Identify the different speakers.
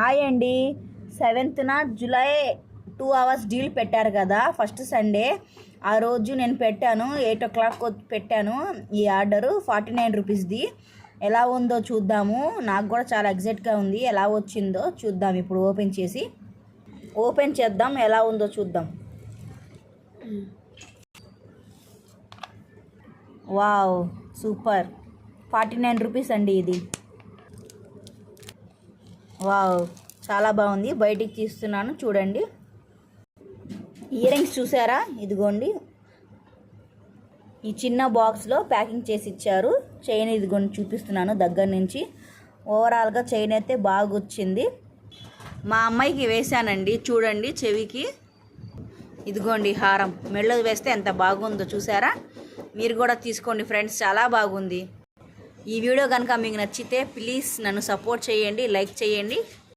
Speaker 1: Hi అండి. సెవెంత్న July two hours deal పెట్టారు కదా ఫస్ట్ సండే. ఆ రోజు నేను పెట్టాను ఎయిట్ ఓ క్లాక్ పెట్టాను ఈ ఆర్డరు ఫార్టీ నైన్ రూపీస్ది. ఎలా ఉందో చూద్దాము. నాకు కూడా చాలా ఎగ్జైట్గా ఉంది. ఎలా వచ్చిందో చూద్దాం ఇప్పుడు ఓపెన్ చేసి. ఓపెన్ చేద్దాం ఎలా ఉందో చూద్దాం. Wow super. Forty nine rupees అండి ఇది. వావ్ చాలా బాగుంది. బయటికి తీస్తున్నాను చూడండి. ఇయర్ రింగ్స్ చూసారా? ఇదిగోండి. ఈ చిన్న బాక్స్లో ప్యాకింగ్ చేసి ఇచ్చారు. చైన్ ఇదిగోండి చూపిస్తున్నాను దగ్గర నుంచి. ఓవరాల్గా చైన్ అయితే బాగా వచ్చింది మా అమ్మాయికి వేశానండి చూడండి చెవికి. ఇదిగోండి హారం. మెళ్ళో వేస్తే ఎంత బాగుందో చూసారా? మీరు కూడా తీసుకోండి ఫ్రెండ్స్ చాలా బాగుంది. ఈ వీడియో కనుక మీకు నచ్చితే ప్లీజ్ నన్ను సపోర్ట్ చేయండి లైక్ చేయండి.